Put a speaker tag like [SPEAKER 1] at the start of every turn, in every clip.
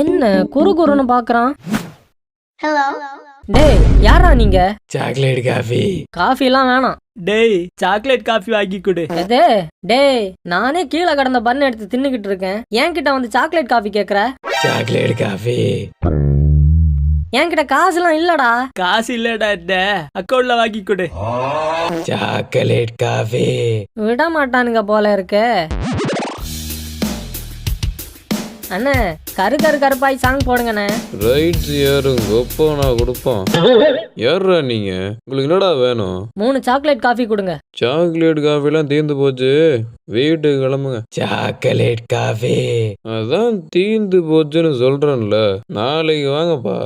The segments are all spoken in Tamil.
[SPEAKER 1] என்ன குறு குறுன்னு பாக்குறான் டேய் யாரா நீங்க?
[SPEAKER 2] சாக்லேட் காஃபி
[SPEAKER 1] காஃபி எல்லாம் வேணாம்.
[SPEAKER 3] டேய் சாக்லேட் காஃபி வாங்கி கொடு.
[SPEAKER 1] எது டேய் நானே கீழே கடந்த பண்ண எடுத்து தின்னுகிட்டு இருக்கேன். என்கிட்ட வந்து சாக்லேட் காஃபி கேக்குற?
[SPEAKER 2] சாக்லேட் காஃபி
[SPEAKER 1] என்கிட்ட காசுலாம் இல்லடா.
[SPEAKER 3] காசு இல்லடா இந்த அக்கௌண்ட்ல வாங்கி கொடு.
[SPEAKER 2] சாக்லேட் காஃபி
[SPEAKER 1] விட மாட்டானுங்க போல இருக்கு. அண்ணே கரு கரு கருப்பாய் சாங் போடுங்கண்ணே.
[SPEAKER 4] ரைட்ஸ் ஏறுங்க ஒப்போ நான் கொடுப்போம். ஏறுறா நீங்க? உங்களுக்கு என்னடா வேணும்?
[SPEAKER 1] மூணு சாக்லேட் காஃபி கொடுங்க.
[SPEAKER 4] சாக்லேட் காஃபிலாம் தீர்ந்து போச்சு. வீட்டுக்கு கிளம்புங்க.
[SPEAKER 2] சாக்லேட் காஃபி
[SPEAKER 4] அதான் தீர்ந்து போச்சுன்னு சொல்றேன்ல. நாளைக்கு வாங்கப்பா.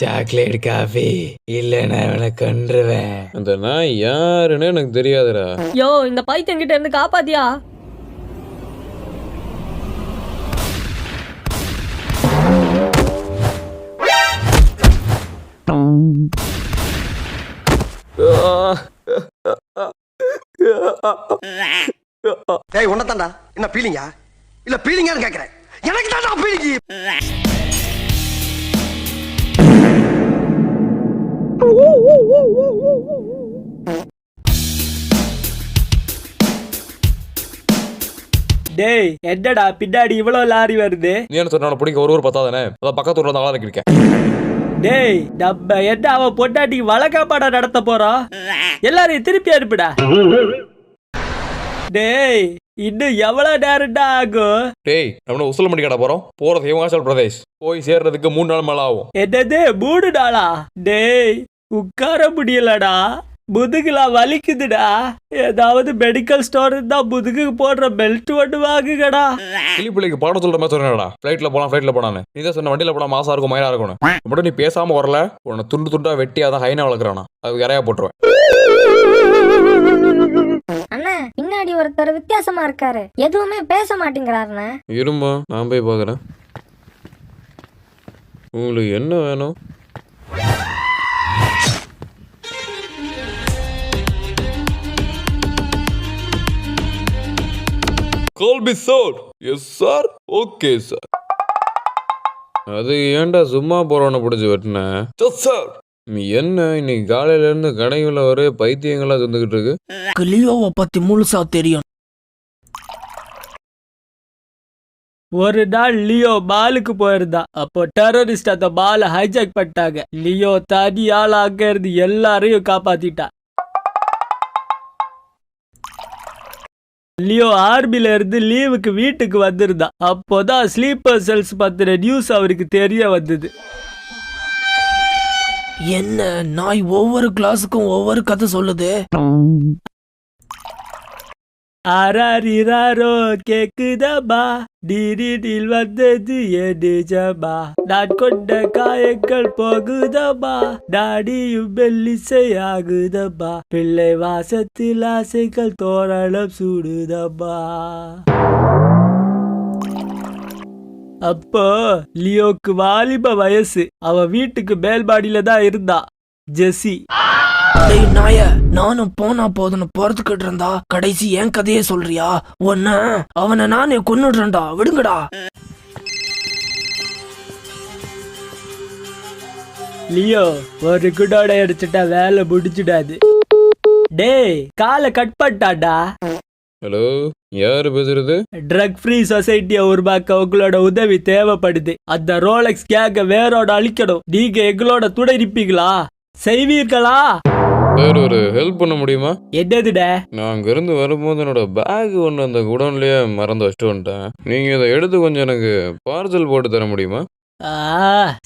[SPEAKER 2] சாக்லேட் காஃபி இல்லைன்னா இவனை கொன்றுவேன்.
[SPEAKER 4] அந்த நான் யாருன்னு எனக்கு தெரியாதுடா.
[SPEAKER 1] யோ இந்த பைத்தியம் கிட்ட இருந்து காப்பாத்தியா?
[SPEAKER 5] ஏய் உன்னதாண்டா என்ன பீலிங்கா இல்ல பீலிங்கான்னு கேக்குறேன். எனக்கு தான்டா பீலிங்கி
[SPEAKER 3] டேய் என்னடா பின்னாடி இவ்வளவு லாரி வருது?
[SPEAKER 4] நீ என்ன சொன்ன பிடிக்க ஒரு ஒரு பத்தாதானே? அதான் பக்கத்து ஊர்ல தான் இருக்கேன்
[SPEAKER 3] டேய் நம்ம என்ன அவன் பொண்டாட்டி வழக்காப்பாடா நடத்த போறோம் எல்லாரையும் திருப்பி அனுப்புடா. டேய் இன்னும் எவ்வளவு நேரம்டா ஆகும்?
[SPEAKER 4] டேய் நம்ம உசல மணி கடை போறோம். போறது ஹிமாச்சல் பிரதேஷ். போய் சேர்றதுக்கு மூணு நாள் மேல ஆகும்.
[SPEAKER 3] என்னது மூணு நாளா? டேய் உட்கார முடியலடா. முதுகுலாம் வலிக்குதுடா. ஏதாவது மெடிக்கல் ஸ்டோர் இருந்தா முதுகுக்கு போடுற பெல்ட் ஒன்று வாங்குங்கடா.
[SPEAKER 4] கிளி பிள்ளைக்கு பாடம் சொல்ற மாதிரி சொன்னேடா. ஃபிளைட்ல போலாம் ஃபிளைட்ல போனான்னு நீ தான் சொன்ன வண்டியில போனா மாசா இருக்கும் மயிரா இருக்கணும் மட்டும் நீ பேசாம வரல உன்னை துண்டு துண்டா வெட்டி அதான் ஹைனா வளர்க்குறானா. அது இறையா போட்டுருவேன்.
[SPEAKER 6] அண்ணா பின்னாடி ஒருத்தர் வித்தியாசமா இருக்காரு. எதுவுமே பேச மாட்டேங்கிறாருண்ணே
[SPEAKER 4] இருமா நான் போய் பார்க்குறேன். உங்களுக்கு என்ன வேணும்? Call B sir yes sir okay sir அது ஏன்டா சும்மா போறவனை பிடிச்சி வெட்டின? சார் நீ என்ன இன்னைக்கு காலையில இருந்து கடைகளை ஒரே பைத்தியங்களா இருந்துகிட்டு இருக்கு?
[SPEAKER 3] லியோவை பத்தி முழுசா தெரியும். ஒரு நாள் லியோ பாலுக்கு போயிருந்தா. அப்போ டெரரிஸ்ட் அந்த பாலை ஹைஜாக் பண்ணிட்டாங்க. லியோ தனி ஆளா அங்க இருந்து எல்லாரையும் காப்பாத்திட்டா. லியோ ஆர்மில இருந்து லீவுக்கு வீட்டுக்கு வந்திருந்தா. அப்போதான் ஸ்லீப்பர் செல்ஸ் பத்தின நியூஸ் அவருக்கு தெரிய வந்தது.
[SPEAKER 7] என்ன நாய் ஒவ்வொரு கிளாஸுக்கும் ஒவ்வொரு கதை சொல்லுது?
[SPEAKER 3] ஆராரிராரோ கேக்குதபா டிடிடில் வந்தது என் நிஜமா நான் கொண்ட காயங்கள் போகுதபா டாடியும் மெல்லிசையாகுதபா பிள்ளை வாசத்தில் ஆசைகள் தோரணம் சூடுதபா அப்போ லியோக்கு வாலிப வயசு. அவ வீட்டுக்கு மேல்பாடியில தான் இருந்தா ஜெசி
[SPEAKER 7] டேய் நாய. நானும் போனா போதுன்னு பொறுத்துக்கிட்டு இருந்தா கடைசி என் கதையே சொல்றியா? ஒன்ன அவனை நானே கொன்னுடுறேன்டா விடுங்கடா.
[SPEAKER 3] லியோ ஒரு குடோட அடிச்சுட்டா வேலை முடிச்சிடாது டேய் காலை கட் பண்ணிட்டாடா
[SPEAKER 4] ஹலோ யாரு பேசுறது?
[SPEAKER 3] ட்ரக் ஃப்ரீ சொசைட்டியை உருவாக்க உங்களோட உதவி தேவைப்படுது. அந்த ரோலக்ஸ் கேங்க வேரோட அழிக்கணும். நீங்க எங்களோட துணை இருப்பீங்களா செய்வீர்களா?
[SPEAKER 4] வேற ஒரு ஹெல்ப் பண்ண முடியுமா?
[SPEAKER 3] என்னதுடா?
[SPEAKER 4] நான் அங்கிருந்து வரும்போது என்னோட பேக் ஒன்று அந்த குடோன்லயே மறந்து வச்சுட்டு வந்துட்டேன். நீங்க இதை எடுத்து கொஞ்சம் எனக்கு பார்சல் போட்டு தர முடியுமா?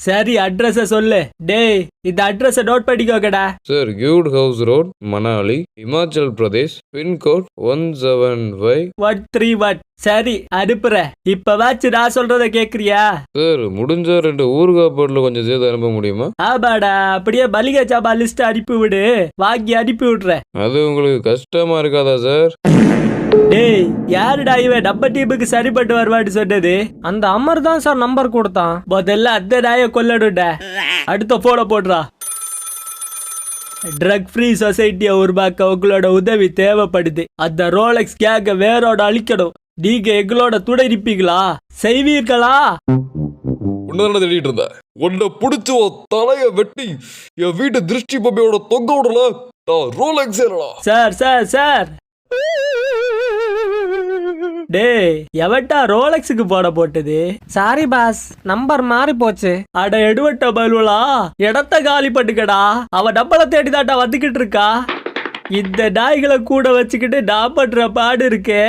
[SPEAKER 3] சரி அட்ரஸ சொல்லு. டேய் இந்த அட்ரஸ note பண்ணிக்கோங்கடா.
[SPEAKER 4] Sir cute house road Manali Himachal Pradesh pincode one seven five
[SPEAKER 3] one three one சரி அனுப்புறேன் இப்பவாச்சு நான் சொல்றத கேக்குறியா?
[SPEAKER 4] சார் முடிஞ்சா ரெண்டு ஊறுகாய் பொருள் கொஞ்சம் சேர்த்து அனுப்ப முடியுமா?
[SPEAKER 3] ஆமாடா அப்படியே மளிகை ஜாமான் லிஸ்ட் அனுப்பி விடு வாங்கி அனுப்பி விடுறேன்
[SPEAKER 4] அது உங்களுக்கு கஷ்டமா இருக்காதா சார்
[SPEAKER 3] டேய் யாருடா இவன்? நம்ம டீமுக்கு சரிப்பட்டு வருவான்னு சொன்னது.
[SPEAKER 1] அந்த அமர் தான் சார் நம்பர் கொடுத்தான்.
[SPEAKER 3] முதல்ல அந்த நாயை கொல்லணும்டா. அடுத்த போன போடுறா. ட்ரக் ஃப்ரீ சொசைட்டியை உருவாக்க உங்களோட உதவி தேவைப்படுது. அந்த ரோலெக்ஸ் கேங்க வேரோட அழிக்கணும். நீங்க எங்களோட துணை நிப்பீங்களா? செய்வீர்களா?
[SPEAKER 8] உன்னதான தேடிட்டு இருந்த? உன்னை பிடிச்சி தலைய வெட்டி என் வீட்டு திருஷ்டி பொம்மையோட தொங்க விடல. நான் ரோலெக்ஸ்
[SPEAKER 3] சார் சார் சார். டேய் எவன்டா ரோலெக்ஸுக்கு போட போட்டது?
[SPEAKER 1] சாரி பாஸ் நம்பர் மாறி போச்சு.
[SPEAKER 3] அட எடுவட்ட பல்வலா இடத்த காலி பண்ணுக்கடா. அவ நம்மள தேடிதாட்டா வந்துகிட்டு இருக்கா. இந்த நாய்களை கூட வச்சுக்கிட்டு நான் பண்ற பாடு இருக்கே.